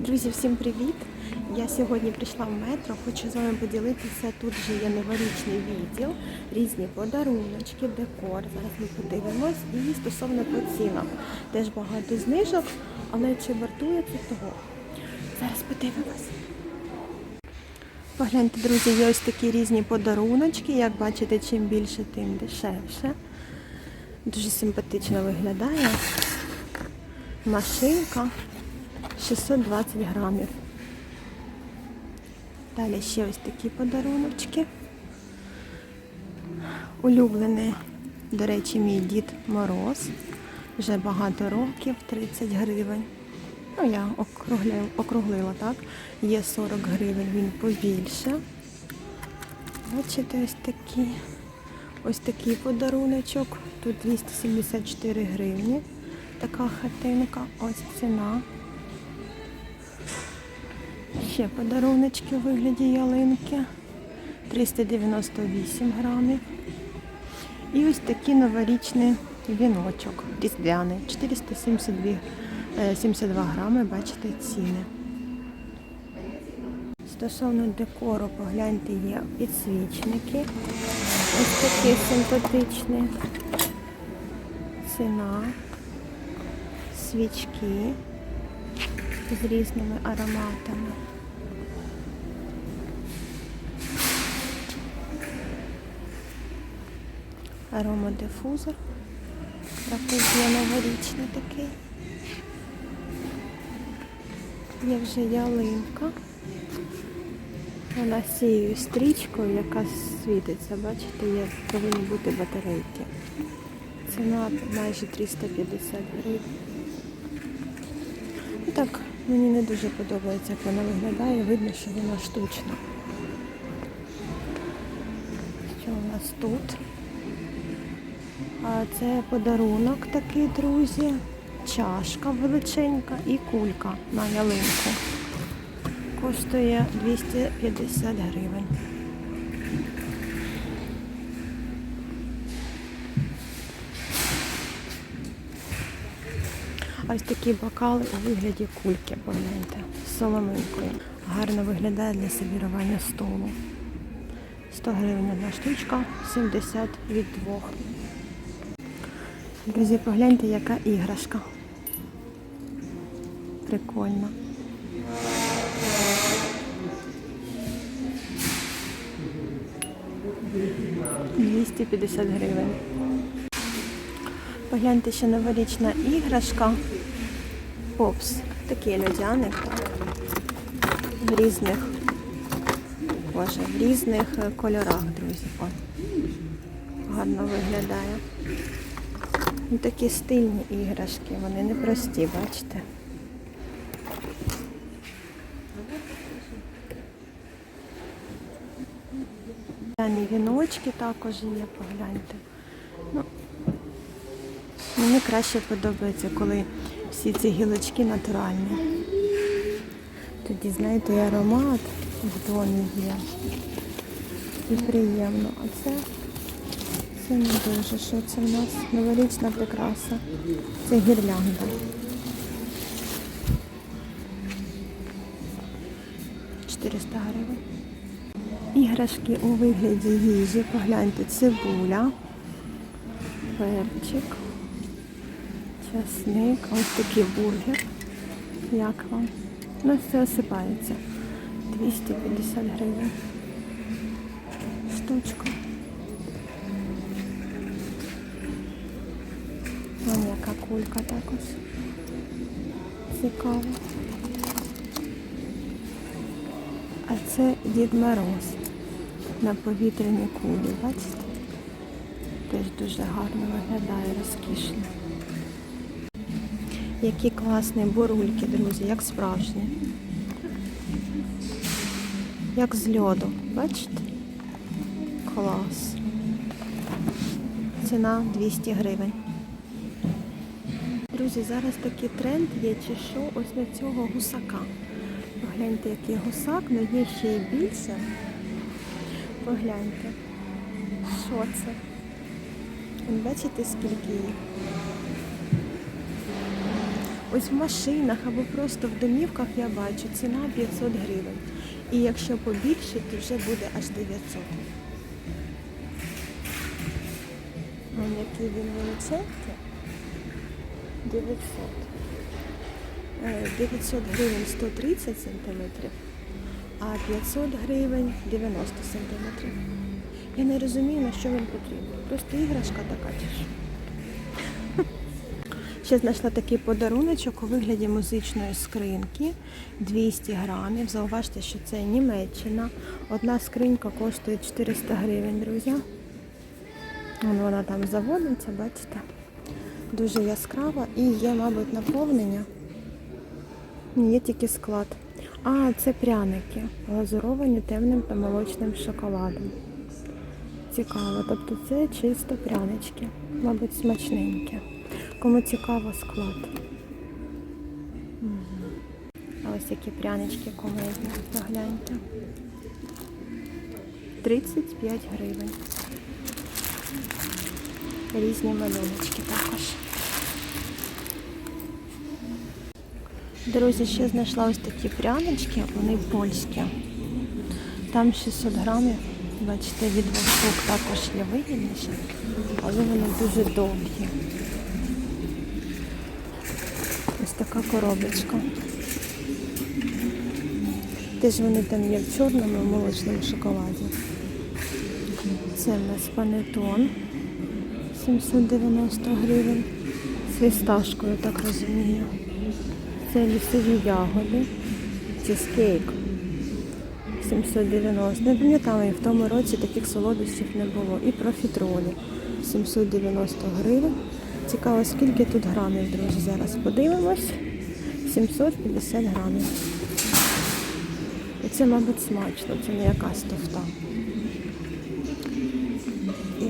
Друзі, всім привіт! Я сьогодні прийшла в метро, хочу з вами поділитися. Тут вже є новорічний відділ, різні подаруночки, декор. Зараз ми подивимось. І стосовно по цінах. Теж багато знижок, але чи вартує це того? Зараз подивимось. Погляньте, друзі, є ось такі різні подаруночки. Як бачите, чим більше, тим дешевше. Дуже симпатично виглядає. Машинка 620 грамів. Далі ще ось такі подаруночки. Улюблений, до речі, мій дід Мороз. Вже багато років, 30 гривень. Ну, я округлила, округлила, так? Є 40 гривень, він побільше. Бачите, ось такі. Ось такий подаруночок. Тут 274 гривні. Така хатинка. Ось ціна. Ще подаруночки у вигляді ялинки. 398 грамів. І ось такий новорічний віночок різдвяний. 472 е, 72 грами, бачите, ціни. Стосовно декору, погляньте, є підсвічники. Ось такі симпатичні. Ціна, свічки з різними ароматами. Аромадифузор. Трапезія новорічний такий. Є вже ялинка. Вона з цією стрічкою, яка світиться, бачите, є, повинні бути батарейки. Ціна майже 350 гривень. Ну так, мені не дуже подобається, як вона виглядає. Видно, що вона штучна. Що у нас тут? Це подарунок такий, друзі. Чашка величенька і кулька на ялинку. Коштує 250 гривень. Ось такі бокали у вигляді кульки, погляньте, з соломинкою. Гарно виглядає для сервірування столу. 100 гривень одна штучка, 70 від двох. Друзі, погляньте, яка іграшка. Прикольно. Двісті п'ятдесят гривень. Погляньте, ще новорічна іграшка. Попс. Такий льодяник. В різних, боже, в різних кольорах, друзі. О, гарно виглядає. Ну, такі стильні іграшки, вони не прості, бачите? Дані віночки також є, погляньте. Ну, мені краще подобається, коли всі ці гілочки натуральні. Тоді, знаєте, аромат в домі є. І приємно. А це, це не дуже. Що це в нас? Новорічна прикраса. Це гірлянда. Гривень. Іграшки у вигляді їжі. Погляньте, цибуля, перчик, часник, ось такий бургер. Як вам? У нас все осипається. 250 гривень. Штучка. Яка кулька також. Цікаво. А це Дід Мороз на повітряній кулі, бачите? Теж дуже гарно виглядає, розкішно. Які класні бурульки, друзі, як справжні. Як з льоду, бачите? Клас. Ціна 200 гривень. Друзі, зараз такий тренд є, чи що, ось на цього гусака. Погляньте, який гусак, але є ще й більше. Погляньте. Що це? Бачите, скільки їх? Ось в машинах або просто в домівках я бачу ціна 500 гривень. І якщо побільше, то вже буде аж 900. Вон який він величезний. 900. Е, 900 гривень 130 сантиметрів, а 500 гривень 90 сантиметрів. Я не розумію, на що він потрібен. Просто іграшка така. Ще знайшла такий подаруночок у вигляді музичної скриньки 200 грамів. Зауважте, що це Німеччина. Одна скринька коштує 400 гривень, друзі. Вон вона там заводиться, бачите? Дуже яскрава і є, мабуть, наповнення. Є тільки склад. А, це пряники, глазуровані темним та молочним шоколадом. Цікаво, тобто це чисто прянички, мабуть, смачненькі. Кому цікаво склад. А ось які прянички комедні, погляньте. 35 гривень. Різні малюночки також. Друзі, ще знайшла ось такі прянички, вони польські. Там 600 грамів, бачите, від двох також є вигідніше, але вони дуже довгі. Ось така коробочка. Теж вони там є в чорному, молочному шоколаді. Це в нас панетон 790 гривень. З фісташкою, так розумію. Це лісові ягоди. Чизкейк 790. Не пам'ятаю, в тому році таких солодощів не було. І профітролі 790 гривень. Цікаво, скільки тут грамів, друзі. Зараз подивимось. 750 грамів. І це, мабуть, смачно, це не якась тофта.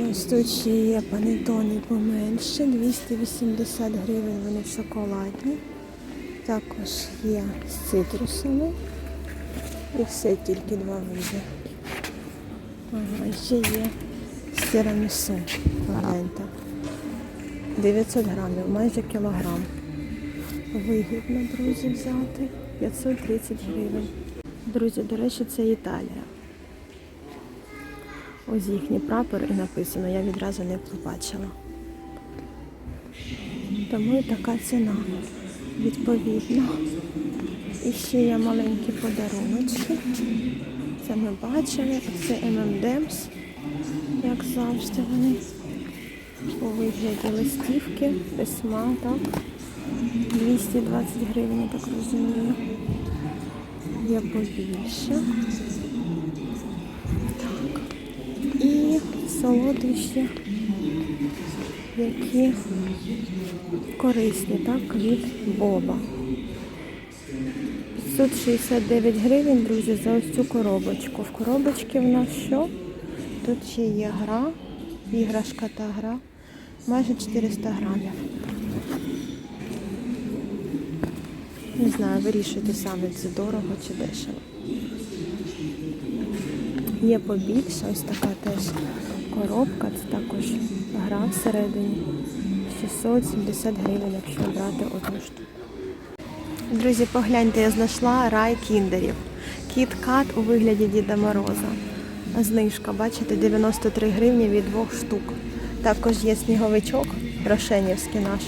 Ось є панетони поменше, 280 гривень, вони шоколадні. Також є з цитрусами. І все тільки два види. Ага, ще є з тирамісу. Гляньте. 900 грамів, майже кілограм. Вигідно, друзі, взяти. 530 гривень. Друзі, до речі, це Італія. Ось їхній прапор і написано, я відразу не побачила. Тому і така ціна. Відповідно. І ще є маленькі подаруночки. Це ми бачили. Це M&M's, як завжди вони. У вигляді листівки, письма, так. 220 гривень, так розумію. Є побільше. Так. І солодощі, які корисні, так, від Боба. 569 гривень, друзі, за ось цю коробочку. В коробочці в нас що? Тут ще є гра, іграшка та гра. Майже 400 грамів. Не знаю, вирішуйте самі, це дорого чи дешево. Є побільше, ось така теж коробка, це також гра всередині. 670 гривень, якщо брати одну штуку. Друзі, погляньте, я знайшла рай кіндерів. Кіт-кат у вигляді Діда Мороза. Знижка, бачите, 93 гривні від двох штук. Також є сніговичок, рошенівський наш,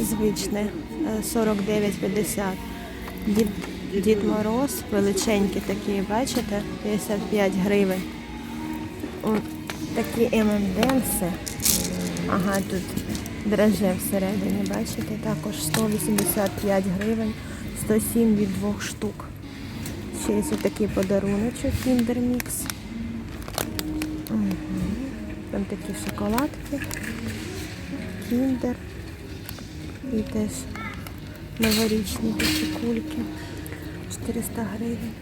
звичний, е, 49,50. Дід, Дід Мороз, величенький такий, бачите, 55 гривень. Такі ММДенси. Ага, тут драже всередині, бачите, також 185 гривень, 107 від двох штук. Ще є такий подаруночок Kinder Mix. Мгм. Там такі шоколадки, кіндер і теж новорічні такі кульки. 400 гривень.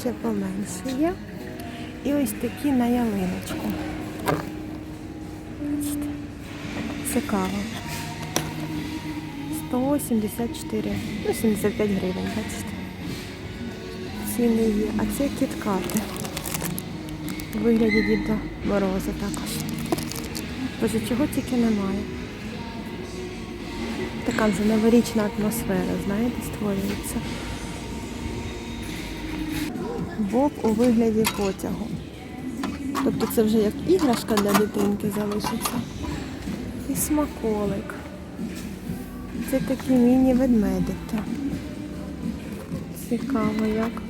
Ще поменше є. І ось такі на ялиночку. Бачите? Цікаво. 174, ну 75 гривень, бачите. Ціни є. А це кіткати. У вигляді Діда Мороза також. Боже, чого тільки немає. Така вже новорічна атмосфера, знаєте, створюється. Боб у вигляді потягу. Тобто це вже як іграшка для дитинки залишиться. І смаколик. Це такі міні-ведмедики. Цікаво як.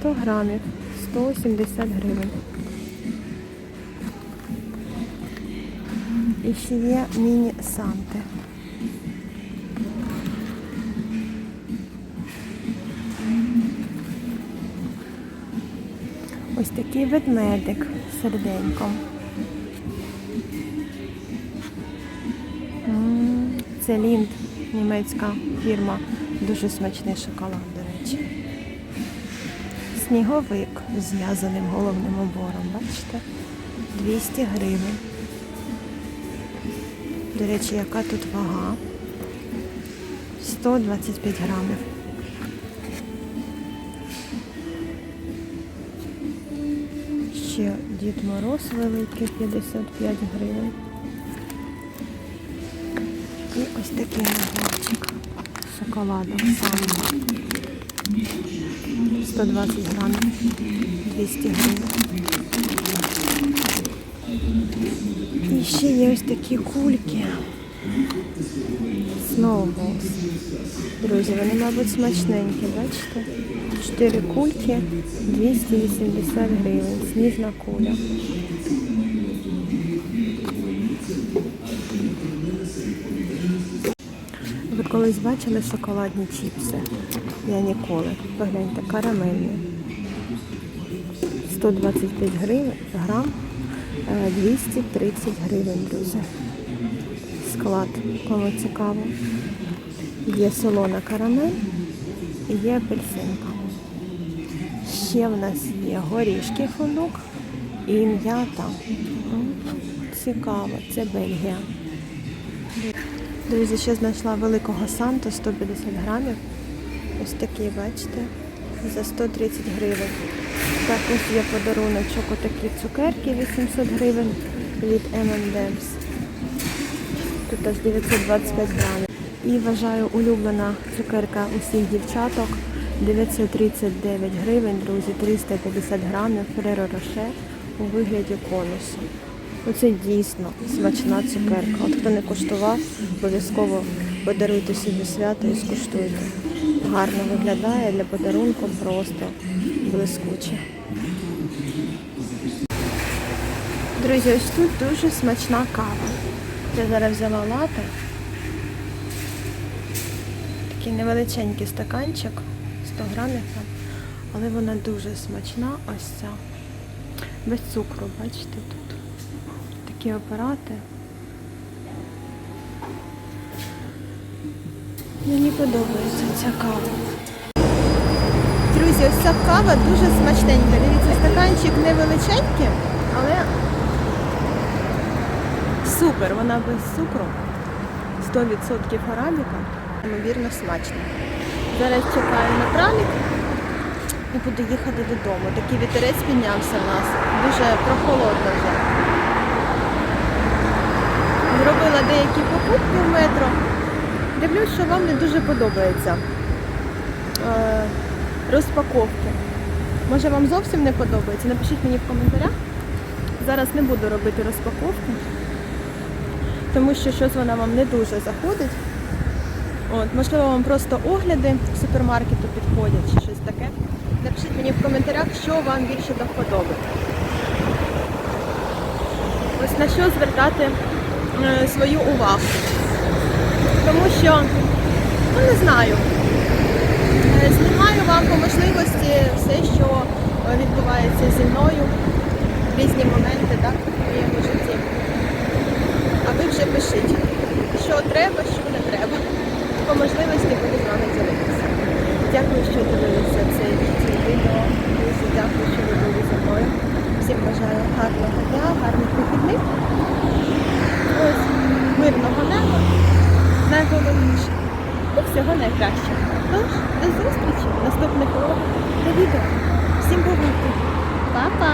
100 грамів, 170 гривень. І ще є міні-санти. Ось такий ведмедик з серденьком. Це Лінд, німецька фірма. Дуже смачний шоколад, до речі. Сніговик з в'язаним головним убором, бачите? 200 гривень. До речі, яка тут вага? 125 грамів. Ще Дід Мороз великий 55 гривень. І ось такий наборчик з шоколадом сам. 120 грамів, 200 гривень. І ще є ось такі кульки. Snowballs. Друзі, вони, мабуть, смачненькі, бачите? Чотири кульки, 280 гривень. Сніжна куля. Ви колись бачили шоколадні чіпси? Я ніколи. Погляньте, карамельні. 125 гривень, грам, е, 230 гривень, друзі. Склад, кому цікаво. Є солона карамель і є апельсинка. Ще в нас є горішки фундук і м'ята. Цікаво, це Бельгія. Друзі, ще знайшла великого санту 150 грамів. Ось такий, бачите, за 130 гривень. Також є подаруночок отакі цукерки 800 гривень від M&M's. Тут аж 925 грамів. І вважаю улюблена цукерка усіх дівчаток 939 гривень, друзі, 350 грамів Фреро Роше у вигляді конусу. Оце дійсно смачна цукерка. От хто не куштував, обов'язково подаруйте собі свято і скуштуйте. Гарно виглядає для подарунку просто блискуче. Друзі, ось тут дуже смачна кава. Я зараз взяла лати. Такий невеличенький стаканчик, 100 грамів там, але вона дуже смачна, ось ця. Без цукру, бачите тут. Такі апарати. Мені подобається ця кава. Друзі, ось ця кава дуже смачненька. Дивіться, стаканчик невеличенький, але супер, вона без цукру. 100% арабіка. Ймовірно, смачно. Зараз чекаю на тралік і буду їхати додому. Такий вітерець піднявся в нас. Дуже прохолодно вже. Зробила деякі покупки в метро. Дивлюсь, що вам не дуже подобається е, розпаковки. Може вам зовсім не подобається? Напишіть мені в коментарях. Зараз не буду робити розпаковку, тому що щось вона вам не дуже заходить. От, можливо, вам просто огляди супермаркету підходять чи щось таке. Напишіть мені в коментарях, що вам більше до вподоби. Ось на що звертати е, свою увагу. Тому що, ну не знаю, е, знімаю вам по можливості все, що е, відбувається зі мною, різні моменти так, в моєму житті. Вже пишіть, що треба, що не треба. По можливості буду з вами ділитися. Дякую, що дивилися це відео. Друзі, дякую, що ви були зі мною. Всім бажаю гарного дня, гарних вихідних. Ось мирного неба. Найголовніше. І всього найкращого. Тож, до зустрічі в наступних уроках та відео. Всім бувайте. Па-па!